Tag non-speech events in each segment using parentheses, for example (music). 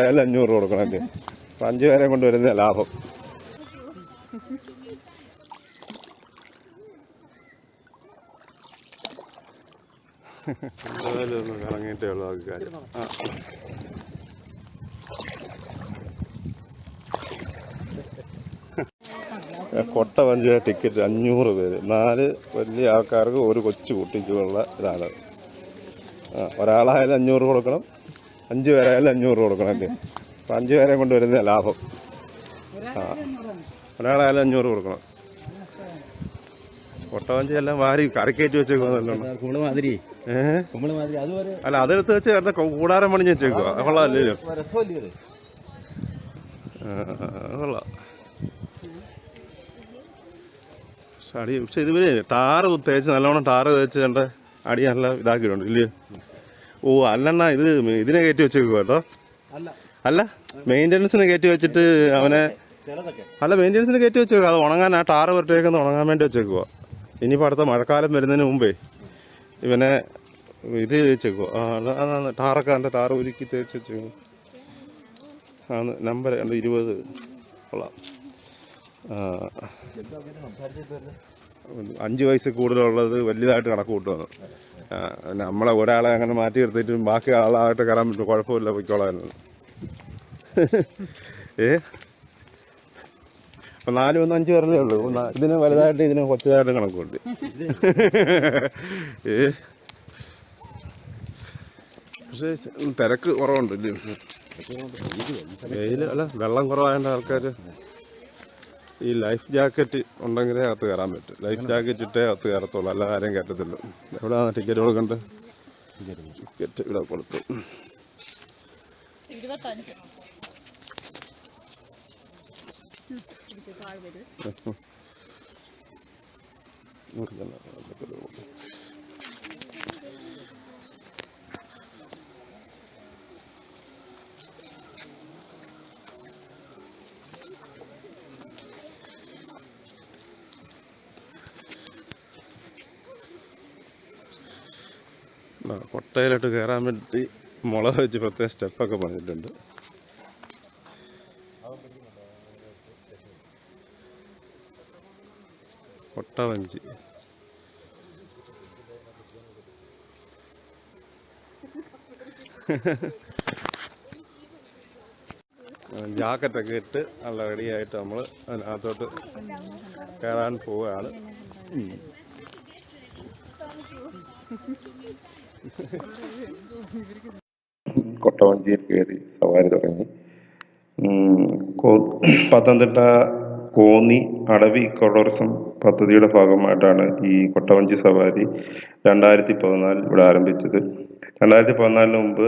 ആയാലും അഞ്ഞൂറ് കൊടുക്കണം അപ്പം അഞ്ച് പേരെ കൊണ്ട് വരുന്ന ലാഭം. കറങ്ങിയിട്ടേ ഉള്ളൂ കാര്യം ആ കൊട്ട വഞ്ചിയ ടിക്കറ്റ് അഞ്ഞൂറ് പേര്. നാല് വലിയ ആൾക്കാർക്ക് ഒരു കൊച്ചു കുട്ടിക്കുള്ള ഇതാണ്. ഒരാളായാലും അഞ്ഞൂറ് കൊടുക്കണം. അഞ്ച് പേരായാലും അഞ്ഞൂറ് കൊടുക്കണം അല്ലേ? അപ്പം അഞ്ച് പേരെ കൊണ്ട് വരുന്ന ലാഭം. ആ. ഒരാളായാലും അഞ്ഞൂറ് കൊടുക്കണം. ഒട്ടവഞ്ചി എല്ലാം വാരി കരക്കയറ്റി വെച്ചേക്കുവാന്നല്ലോ അല്ല അതെടുത്ത് വെച്ച് ചേട്ടൻ കൂടാരം പണിഞ്ഞ് വെച്ചേക്കുവാ. കൊള്ളാമല്ലേ? കൊള്ളാം. പക്ഷെ അടി പക്ഷെ ഇതുവരെ ടാറ് തേച്ച് നല്ലോണം ടാറ് തേച്ച് കണ്ട അടി നല്ല ഇതാക്കിയിട്ടുണ്ട് ഇല്ലയോ ഓ അല്ലെണ്ണ ഇത് ഇതിനെ കയറ്റി വെച്ചേക്കുക കേട്ടോ. അല്ല. മെയിന്റനൻസിന് കയറ്റി വെച്ചിട്ട് അവനെ അല്ല മെയിന്റനൻസിന് കയറ്റി വെച്ചേക്കുക അത് ഉണങ്ങാൻ ആ ടാറ് പുരട്ടേക്കുന്ന ഉണങ്ങാൻ വേണ്ടി വെച്ചേക്കുക ഇനിയിപ്പോൾ അടുത്ത മഴക്കാലം വരുന്നതിന് മുമ്പേ ഇവനെ ഇത് വെച്ചേക്കുക അതാണ് ടാറൊക്കെ എന്റെ ടാറ് ഉരുക്കി തേച്ച് വെച്ചേക്കും ആണ് നമ്പർ രണ്ട് ഇരുപത്. കൊള്ളാം. ആ, അഞ്ച് വയസ്സ് കൂടുതലുള്ളത് വലിയതായിട്ട് കണക്ക് കൂട്ടുന്നു ആ, നമ്മളെ ഒരാളെ അങ്ങനെ മാറ്റി നിർത്തിയിട്ടും ബാക്കി ആളായിട്ട് കയറാൻ പറ്റും. കുഴപ്പമില്ല പൊയ്ക്കോളായിരുന്നു (laughs) ഏ? അപ്പം നാലും ഒന്ന് അഞ്ച് പേരല്ലേ ഉള്ളൂ. ഇതിന് വലുതായിട്ട് ഇതിന് കൊച്ചതായിട്ട് കണക്കുണ്ട്. (laughs) ഏ? പക്ഷേ തിരക്ക് കുറവുണ്ട് വെയിൽ അല്ല വെള്ളം കുറവായതുകൊണ്ട് ആൾക്കാർ ഈ ലൈഫ് ജാക്കറ്റ് ഉണ്ടെങ്കിലേ അകത്ത് കയറാൻ പറ്റും. ലൈഫ് ജാക്കറ്റ് ഇട്ടേ അകത്ത് കയറത്തുള്ളൂ. അല്ല ആരെയും കയറ്റത്തില്ല. എവിടെയാണ് ടിക്കറ്റ് കൊടുക്കണ്ട്? ടിക്കറ്റ് ഇവിടെ കൊടുത്തു. ഇരുപത്തഞ്ച്. കൊട്ടയിലോട്ട് കയറാൻ വേണ്ടി മുളക് വെച്ച് പ്രത്യേക സ്റ്റെപ്പൊക്കെ പണിതിട്ടുണ്ട് കൊട്ടവഞ്ചി. ജാക്കറ്റൊക്കെ ഇട്ട് നല്ല റെഡിയായിട്ട് നമ്മൾ അതിനകത്തോട്ട് കയറാൻ പോവുകയാണ്. ഉം. കൊട്ടവഞ്ചിയിൽ കയറി സവാരി തുടങ്ങി. പത്തനംതിട്ട കോന്നി അടവി കൊളോറസം പദ്ധതിയുടെ ഭാഗമായിട്ടാണ് ഈ കൊട്ടവഞ്ചി സവാരി രണ്ടായിരത്തി പതിനാലിൽ ഇവിടെ ആരംഭിച്ചത്. രണ്ടായിരത്തി പതിനാലിന് മുമ്പ്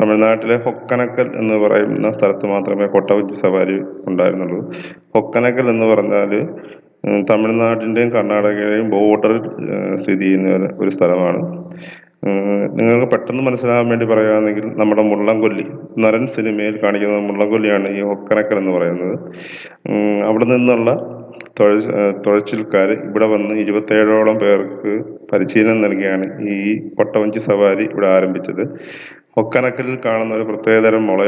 തമിഴ്നാട്ടിലെ ഹൊക്കനക്കൽ എന്ന് പറയുന്ന സ്ഥലത്ത് മാത്രമേ കൊട്ടവഞ്ചി സവാരി ഉണ്ടായിരുന്നുള്ളൂ. ഹൊക്കനക്കൽ എന്ന് പറഞ്ഞാൽ ഉം, തമിഴ്നാടിന്റെയും കർണാടകയുടെയും ബോർഡർ സ്ഥിതി ചെയ്യുന്ന ഒരു- സ്ഥലമാണ്. നിങ്ങൾക്ക് പെട്ടെന്ന് മനസ്സിലാകാൻ വേണ്ടി പറയുകയാണെങ്കിൽ നമ്മുടെ മുള്ളംകൊല്ലി നരൻ സിനിമയിൽ കാണിക്കുന്ന മുള്ളംകൊല്ലിയാണ് ഈ ഒക്കനക്കൽ എന്ന് പറയുന്നത്. അവിടെ നിന്നുള്ള തുഴ തുഴച്ചിൽക്കാർ ഇവിടെ വന്ന് ഇരുപത്തേഴോളം പേർക്ക് പരിശീലനം നൽകിയാണ് ഈ കൊട്ടവഞ്ചി സവാരി ഇവിടെ ആരംഭിച്ചത്. ഒക്കനക്കലിൽ കാണുന്ന ഒരു പ്രത്യേകതരം മുള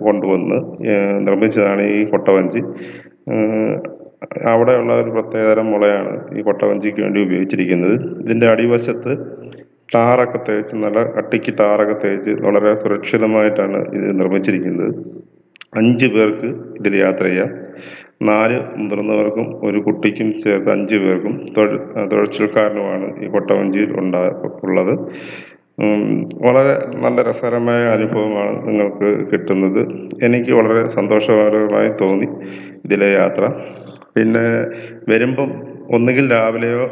കൊണ്ടുവന്ന് നിർമ്മിച്ചതാണ് ഈ കൊട്ടവഞ്ചി. അവിടെയുള്ള ഒരു പ്രത്യേകതരം മുളയാണ് ഈ കൊട്ടവഞ്ചിക്ക് വേണ്ടി ഉപയോഗിച്ചിരിക്കുന്നത്. ഇതിന്റെ അടിവശത്ത് ടാറൊക്കെ തേച്ച് നല്ല കട്ടിക്ക് ടാറൊക്കെ തേച്ച് വളരെ സുരക്ഷിതമായിട്ടാണ് ഇത് നിർമ്മിച്ചിരിക്കുന്നത്. അഞ്ച് പേർക്ക് ഇതിൽ യാത്ര ചെയ്യാം. നാല് മുതിർന്നവർക്കും ഒരു കുട്ടിക്കും ചേർത്ത് അഞ്ച് പേർക്കും തുഴച്ചിൽക്കാരനുമാണ് ഈ കൊട്ടവഞ്ചിയിൽ ഉണ്ടാ ഉള്ളത്. വളരെ നല്ല രസകരമായ അനുഭവമാണ് നിങ്ങൾക്ക് കിട്ടുന്നത്. എനിക്ക് വളരെ സന്തോഷകരമായി തോന്നി ഇതിലെ യാത്ര. പിന്നെ വരുമ്പം ഒന്നുകിൽ രാവിലെയോ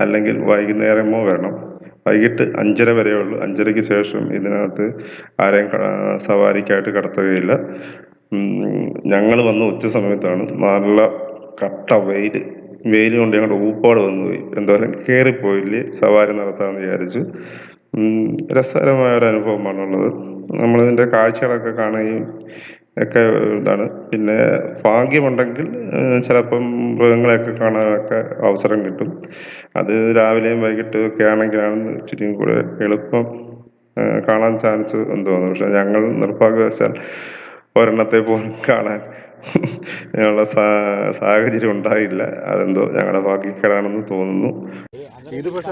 അല്ലെങ്കിൽ വൈകുന്നേരമോ വരണം. വൈകിട്ട് അഞ്ചര വരെയേ ഉള്ളൂ. അഞ്ചരയ്ക്ക് ശേഷം ഇതിനകത്ത് ആരെയും സവാരിക്കായിട്ട് കടത്തുകയില്ല. ഞങ്ങൾ വന്ന ഉച്ച സമയത്താണ് നല്ല കട്ട വെയിൽ വെയിൽ കൊണ്ട് ഞങ്ങളുടെ ഊപ്പാട് വന്നു പോയി. എന്തായാലും കയറിപ്പോയില്ലേ സവാരി നടത്താമെന്ന് വിചാരിച്ചു. രസകരമായ ഒരു അനുഭവമാണുള്ളത്. നമ്മളിതിന്റെ കാഴ്ചകളൊക്കെ കാണുകയും ഒക്കെ ഇതാണ്. പിന്നെ ഭാഗ്യമുണ്ടെങ്കിൽ ചിലപ്പം മൃഗങ്ങളെയൊക്കെ കാണാനൊക്കെ അവസരം കിട്ടും. അത് രാവിലെയും വൈകിട്ടും ഒക്കെ ആണെങ്കിലാണ് ഇച്ചിരി കൂടെ എളുപ്പം കാണാൻ ചാൻസ് എന്ന് തോന്നുന്നു. പക്ഷെ ഞങ്ങൾ നിർഭാഗ്യവശാൽ ഒരെണ്ണത്തെ പോലും കാണാൻ ഉള്ള സാ- സാഹചര്യം ഉണ്ടായില്ല. അതെന്തോ ഞങ്ങളുടെ ഭാഗ്യക്കേടാണെന്ന് തോന്നുന്നു. ഇത് പക്ഷെ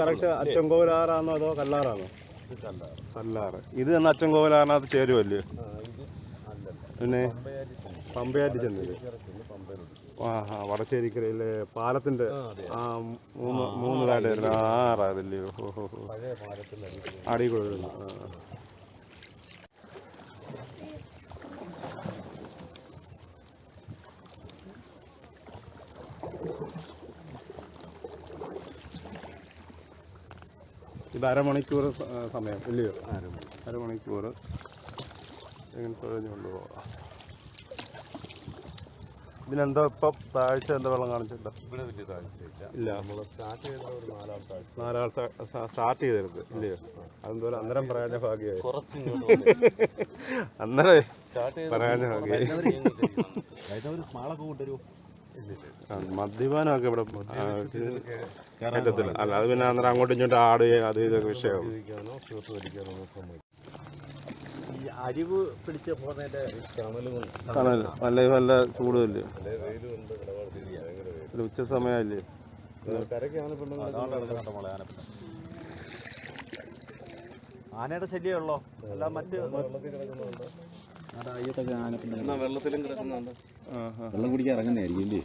കറക്റ്റ് അച്ചൻകോവിലാറാണോ അതോ കല്ലാറാണോ? കല്ലാറ്. ഇത് തന്നെ അച്ചൻകോവിലാറിനകത്ത് ചേരുമല്ലേ പിന്നെ പമ്പയാറ്റ് ചെന്നത് ആ ആ വടശ്ശേരിക്കരയിലെ പാലത്തിന്റെ ആ മൂന്ന് മൂന്ന് ഇതായിട്ട് വരുന്ന ആ ആറാതല്ലേ ഓ ഹോ ഹോ അടി കൊടുക്കുന്നു ആ ആ. ഇത് അരമണിക്കൂർ സമയം ഇല്ലയോ? അരമണിക്കൂർ. ഇങ്ങനെ തുഴഞ്ഞു കൊണ്ടുപോകാം ഇതിനെന്തോ ഇപ്പം താഴ്ച എന്താ വെള്ളം കാണിച്ചിട്ടുണ്ടോ? ഇവിടെ വലിയ താഴ്ചയില്ല. ഇല്ല. നമ്മൾ സ്റ്റാർട്ട് ചെയ്ത ഒരു നാലാൾ താഴ്ച. നാലാളത്തെ സ്റ്റാർട്ട് ചെയ്തരുത്. ഇല്ലയോ അതെന്തോരം അന്നേരം പറയാൻ ഭാഗ്യമായി കുറച്ച് അന്നേരം പറയാൻ ഭാഗ്യമായി മദ്യപാനമൊക്കെ ഇവിടെ പറ്റത്തില്ല. അല്ല അത് പിന്നെ അന്നേരം അങ്ങോട്ടും ഇങ്ങോട്ടും ആടുകയും അത് ഇതൊക്കെ വിഷയമാവും ഉപയോഗിക്കാനോ ഷൂട്ട് വലിക്കാനോ ഒന്നും സമ്മതിക്കും ഈ അരിവ് പിടിച്ച് പോകുന്നതിന്റെ കാണാൻ നല്ല നല്ല ചൂടല്ലേ ഒരു ഉച്ച സമയമല്ലേ? ആനയുടെ ശല്യമുള്ളോ അല്ല മറ്റ് വെള്ളത്തിലും കിടക്കുന്നുണ്ട് വെള്ളം കുടിക്കാൻ ഇറങ്ങുന്നതായിരിക്കും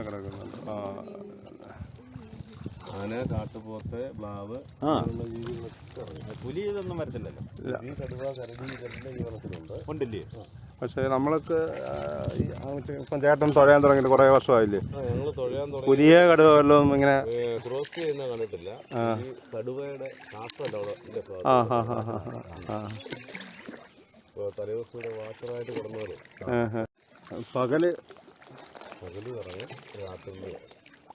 കിടക്കുന്നുണ്ട് ആ ആന കാട്ടുപോത്ത് പ്ലാവ് ആ. പുലി ഇതൊന്നും വരത്തില്ലല്ലോ. ഈ കടുവ കരടി ഇതെല്ലാം ഈ വെള്ളത്തിലുണ്ട് ഉണ്ടില്ലേ? പക്ഷേ നമ്മൾക്ക് ഈ മറ്റേ ഇപ്പം ചേട്ടൻ തുഴയാൻ തുടങ്ങിയിട്ട് കുറേ വർഷമായില്ലേ? ഞങ്ങൾ തുഴയാൻ തുടങ്ങി. പുതിയ കടുവ വല്ലതും ഇങ്ങനെ ക്രോസ് ചെയ്യുന്ന കണ്ടിട്ടില്ല. ഈ കടുവയുടെ ശ്വാസമല്ല അവിടെ ഇല്ല ആ ഹാ ഹാ ഹാ ഹാ ആ തലേദിവസയുടെ വാച്ചറായിട്ട് കിടന്നവര്. പകൽ പകൽ ഇറങ്ങും രാത്രി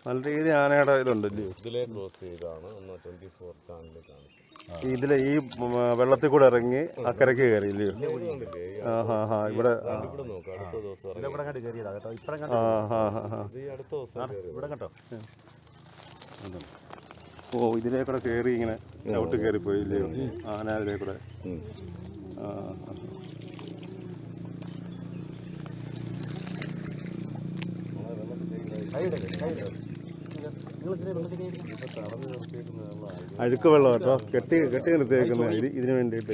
നല്ല രീതി ആനയുടെ ഇതുണ്ടല്ലേ ഇതിലെ ക്രോസ് ചെയ്താണ്. ഒന്ന് ട്വന്റി ഫോർ ചാനലിൽ കാണിച്ചത് ഇതിലെ ഈ വെള്ളത്തിൽ കൂടെ ഇറങ്ങി അക്കരയ്ക്ക് കയറി ഇല്ലയോ ആ ഹാ ഹാ ഇവിടെ ഓ ഇതിലേ കൂടെ കയറി ഇങ്ങനെ ഔട്ട് കയറി പോയി ഇല്ലയോ ആന അതിലേ കൂടെ. ആ ആ. അഴുക്ക് വെള്ളം കേട്ടോ. കെട്ടി കെട്ടി നിർത്തിയേക്കുന്നത് ഇത് ഇതിന് വേണ്ടിയിട്ട്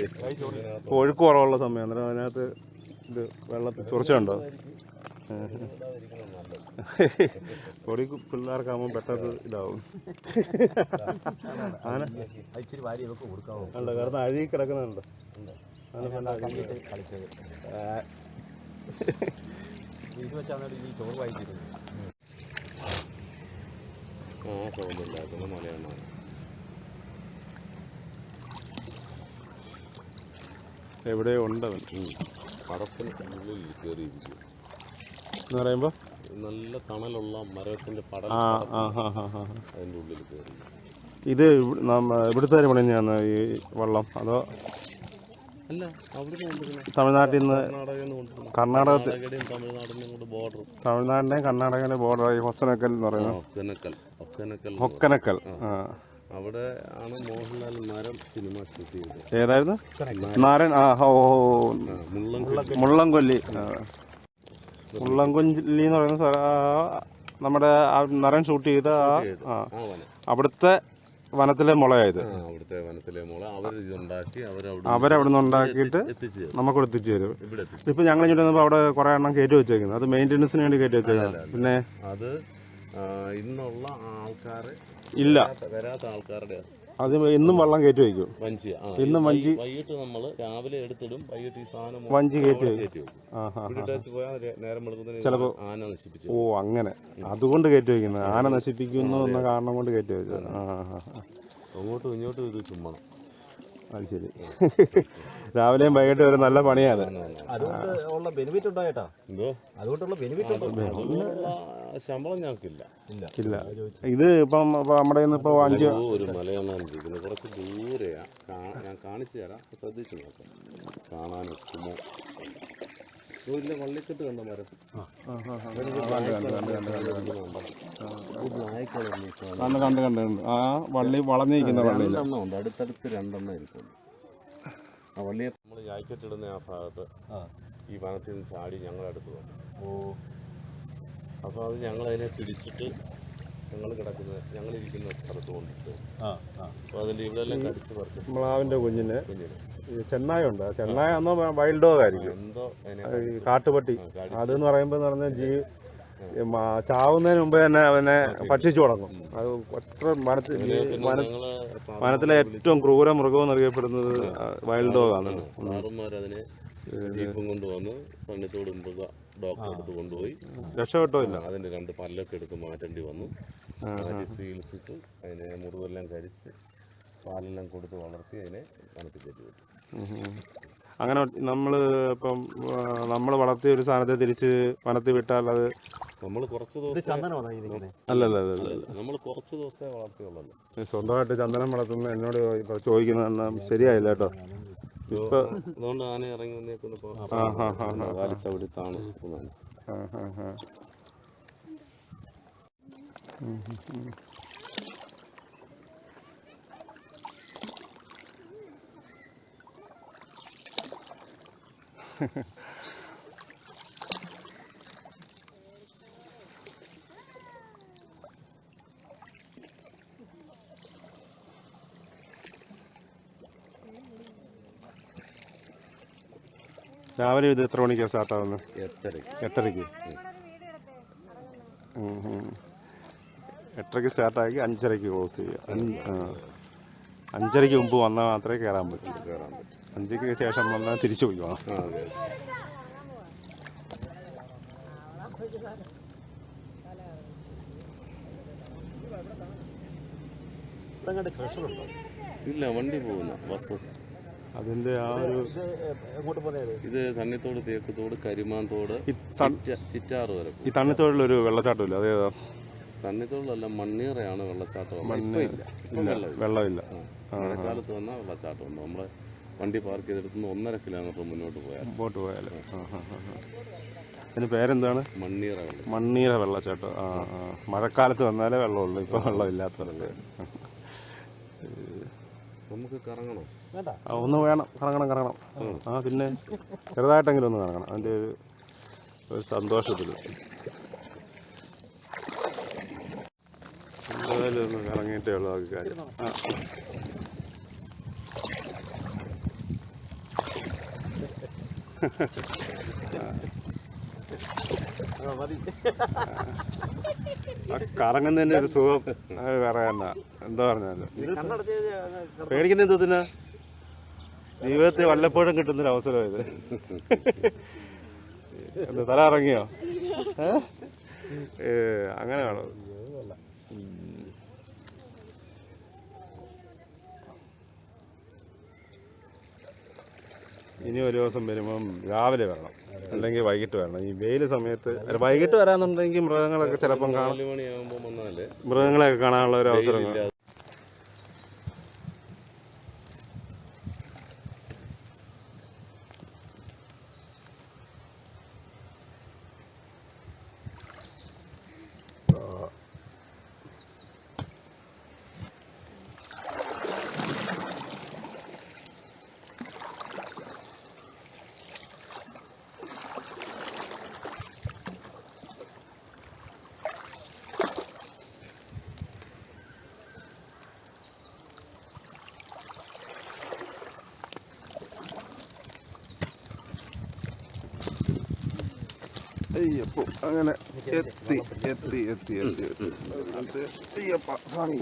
ഇപ്പോൾ ഒഴുക്ക് കുറവുള്ള സമയം. അന്നേരം അതിനകത്ത് ഇത് വെള്ളത്തിൽ ചൊറിച്ചുണ്ടോ പൊടി പിള്ളേർക്കാകുമ്പോൾ പെട്ടെന്ന് ഇതാവും. ആന അല്ല കാരണം അഴുകി കിടക്കുന്നുണ്ട്? കളിച്ചത്. ഇത് വെച്ചാണ് ഈ ചോറ് വായിച്ചിരുന്നത് ആ സൗണ്ട് ഉണ്ടാക്കുന്ന എവിടെ എവിടെയോ ഉണ്ടവൻ പടത്തിന് ഉള്ളിൽ കയറിയിരിക്കും എന്ന് പറയുമ്പോൾ നല്ല തണലുള്ള മരത്തിന്റെ പടം അതിന്റെ ഉള്ളിൽ കയറി ഇത് ഇവിടുത്തെ പണിഞ്ഞാണ് ഈ വള്ളം അതോ? തമിഴ്നാട്ടിൽ നിന്ന് കർണാടകത്തിൽ തമിഴ്നാടിന്റെയും തമിഴ്നാടിന്റെയും കർണാടകയിലെ ബോർഡർ ഈ ഹൊസനക്കൽ എന്ന് പറയുന്നത്. ഹൊക്കനക്കൽ അവിടെ ആണ് മോഹൻലാൽ മരം സിനിമ ഷൂട്ട് ചെയ്തത്. ഏതായിരുന്നു? നാരൻ ആ ഓ മുള്ളംകൊല്ലി. മുള്ളംകൊല്ലി എന്ന് പറയുന്ന നമ്മുടെ നരൻ ഷൂട്ട് ചെയ്ത അവിടുത്തെ വനത്തിലെ മുളയായത് അവിടുത്തെ വനത്തിലെ മുള. അവർ ഇതുണ്ടാക്കി അവരവിടെ നിന്ന് ഉണ്ടാക്കിയിട്ട്. നമുക്ക് എത്തിച്ചു തരും. ഇപ്പൊ ഞങ്ങൾ ഇങ്ങോട്ട് വന്നപ്പോൾ അവിടെ കുറെ എണ്ണം കയറ്റി വെച്ചേക്കുന്നത് അത് മെയിന്റെനൻസിന് വേണ്ടി കയറ്റി വെച്ചേക്കുന്നത് പിന്നെ അത് ഇന്നുള്ള ആൾക്കാരെ ഇല്ല. വരാത്ത ആൾക്കാരുടെ അത് ഇന്നും വെള്ളം കയറ്റി വയ്ക്കും. വഞ്ചി ഇന്നും വഞ്ചി- വൈകിട്ട് നമ്മൾ രാവിലെ എടുത്തിടും വൈകിട്ട് ഈ സാധനം വഞ്ചി കയറ്റി വയ്ക്കും. നേരം വെളുക്കുന്നതിന് ചിലപ്പോ- ആന നശിപ്പിച്ചു ഓ അങ്ങനെ. അതുകൊണ്ട് കയറ്റി വയ്ക്കുന്നത്. ആന നശിപ്പിക്കുന്നു എന്ന കാരണം കൊണ്ട് കയറ്റി വെച്ചത്. അങ്ങോട്ടും ഇങ്ങോട്ടും ഇത് ചുമ്മണം. അത് ശരി. രാവിലെയും വൈകിട്ട് ഒരു നല്ല പണിയാണ്. അതുകൊണ്ട് ഉള്ള ബെനിഫിറ്റ് ഉണ്ടോ ചേട്ടാ? അതുകൊണ്ടുള്ള ബെനിഫിറ്റ് ഉണ്ടോ? ശമ്പളം ഞങ്ങൾക്കില്ല. ഇല്ല. ഇത് ഇപ്പം നമ്മുടെ ഇന്ന് ഇപ്പോൾ അഞ്ച് ഒരു മലയാണ് കുറച്ച് ദൂരെയാ. ഞാൻ കാണിച്ചു തരാം. ശ്രദ്ധിച്ചു നോക്കാം. കാണാൻ ഒക്കുമോ? ഇല്ല വള്ളിക്കെട്ട് കണ്ട മരം? കണ്ട് കണ്ട് കണ്ട് കണ്ട് ആ വള്ളി വളഞ്ഞിരിക്കുന്ന വള്ളി രണ്ടെണ്ണം ഉണ്ട്. അടുത്തടുത്ത് രണ്ടെണ്ണം ഇരിക്കുന്നു ആ വള്ളിയെ നമ്മൾ ജാക്കറ്റ് ഇടുന്ന ആ ഭാഗത്ത് ഈ വനത്തിൽ നിന്ന് ചാടി ഞങ്ങളുടെ അടുത്ത് വന്നു. ഓ. അപ്പോൾ അത് ഞങ്ങളതിനെ പിടിച്ചിട്ട് ഞങ്ങൾ കിടക്കുന്ന ഞങ്ങളിരിക്കുന്ന സ്ഥലത്ത് കൊണ്ടിട്ട്. അപ്പോൾ അതിന്റെ ഇവിടെ എല്ലാം കടിച്ച് പറിച്ചു മ്ലാവിന്റെ കുഞ്ഞിനെ കുഞ്ഞിന്. ചെന്നായ ഉണ്ട്. ചെന്നായ എന്നോ വൈൽഡ് ഡോഗ് ആയിരിക്കും. ഈ കാട്ടുപട്ടി. അതെന്ന് പറയുമ്പോൾ എന്ന് പറഞ്ഞാൽ ജീ ചാവുന്നതിന് മുമ്പ് തന്നെ അവനെ ഭക്ഷിച്ചു തുടങ്ങും. അത് ഒറ്റ വനത്തിൽ ഈ വനത്തിലെ ഏറ്റവും ക്രൂര മൃഗം എന്നറിയപ്പെടുന്നത് വൈൽഡ് ഡോഗ് ആണ് ജീപ്പും കൊണ്ടുവന്ന് മൃഗ കൊണ്ടുപോയി. രക്ഷപ്പെട്ടോ ഇല്ല? അതിന്റെ രണ്ട് പല്ലൊക്കെ എടുത്ത് മാറ്റേണ്ടി വന്നു. ചികിത്സിച്ച് അതിനെ മുറിവെല്ലാം കരിച്ച് പാലെല്ലാം കൊടുത്ത് വളർത്തി അതിനെ വനത്തിൽ കയറ്റി വിട്ടു അങ്ങനെ നമ്മൾ ഇപ്പം നമ്മൾ വളർത്തിയ ഒരു സാധനത്തെ തിരിച്ച് വനത്തിൽ വിട്ടാൽ അത് നമ്മൾ കുറച്ച് ദിവസം അല്ലല്ല നമ്മൾ കുറച്ച് ദിവസമേ വളർത്തിയുള്ളൂ. സ്വന്തമായിട്ട് ചന്ദനം വളർത്തുന്ന എന്നോട് ചോദിക്കുന്ന ശരിയായില്ല കേട്ടോ. ഇപ്പൊ അതുകൊണ്ട് ആന ഇറങ്ങി വന്നേക്കുന്നപ്പോ ആ, ആ, ആ, ആ. കാലിച്ച അവിടുത്താണ് നിൽക്കുന്നത്. ആ, ആ, ആ. രാവിലെ ഇത് എത്ര മണിക്കാണ് സ്റ്റാർട്ട് ആവുന്നത് എട്ടരയ്ക്ക്? എട്ടരയ്ക്ക്. എട്ടരയ്ക്ക് സ്റ്റാർട്ടാക്കി അഞ്ചരയ്ക്ക് ക്ലോസ് ചെയ്യുക. അഞ്ചരയ്ക്ക് മുമ്പ് വന്നാൽ മാത്രമേ കയറാൻ പറ്റൂ. കയറാൻ പറ്റും അഞ്ചയ്ക്ക് ശേഷം വന്നാൽ തിരിച്ചു പോയി ഇല്ല വണ്ടി പോകുന്ന ബസ്. അതിന്റെ ആ ഒരു ഇത് തണ്ണിത്തോട് തേക്കുത്തോട് കരിമാൻ തോട് ചിറ്റാറ് വരെ ഈ തണ്ണിത്തോടിലൊരു വെള്ളച്ചാട്ടമില്ല? അതേതാ? തണ്ണിത്തോടിലല്ല മണ്ണീറയാണ് വെള്ളച്ചാട്ടം വെള്ളമില്ല. മഴക്കാലത്ത് വന്നാൽ വെള്ളച്ചാട്ടമുണ്ട് നമ്മൾ വണ്ടി പാർക്ക് ചെയ്തെടുത്തുനിന്ന് ഒന്നര കിലോമീറ്റർ മുന്നോട്ട് പോയാൽ മുമ്പോട്ട് പോയാൽ ആ ആ ആ ആ. അതിന് പേരെന്താണ്? മണ്ണീറ വെള്ളം മണ്ണീറ വെള്ളച്ചാട്ടം. ആ ആ. മഴക്കാലത്ത് വന്നാലേ വെള്ളമുള്ളൂ. ഇപ്പോൾ വെള്ളമില്ലാത്തവർക്ക്. നമുക്ക് കറങ്ങണം? വേണ്ട. ആ ഒന്ന് വേണം. കറങ്ങണം കറങ്ങണം. ആ. പിന്നെ ചെറുതായിട്ടെങ്കിലും ഒന്ന് കറങ്ങണം. അതിന്റെ ഒരു ഒരു സന്തോഷത്തിൽ എന്തായാലും ഒന്ന് കറങ്ങിയിട്ടേ ഉള്ളൂ ബാക്കി കാര്യം. ആ. കറങ്ങുന്നതിന്റെ ഒരു സുഖം അത് വേറെ തന്നെ എന്താ പറഞ്ഞാലും? പേടിക്കുന്ന എന്തോത്തിനാ ജീവിതത്തിൽ വല്ലപ്പോഴും കിട്ടുന്നൊരു അവസരം ഇത്. എന്താ തല ഇറങ്ങിയോ ഏ? അങ്ങനെയാണോ അങ്ങനെ ഇനി ഒരു ദിവസം വരുമ്പം രാവിലെ വരണം. അല്ലെങ്കിൽ വൈകിട്ട് വരണം. ഈ വെയിൽ സമയത്ത് വൈകിട്ട് വരാന്നുണ്ടെങ്കിൽ മൃഗങ്ങളൊക്കെ ചിലപ്പം കാണാം. മൃഗങ്ങളെയൊക്കെ കാണാനുള്ള ഒരു അവസരം അയ്യപ്പോ അങ്ങനെ എത്തി എത്തി എത്തി എത്തി എന്നിട്ട് അയ്യപ്പ സ്വാമി.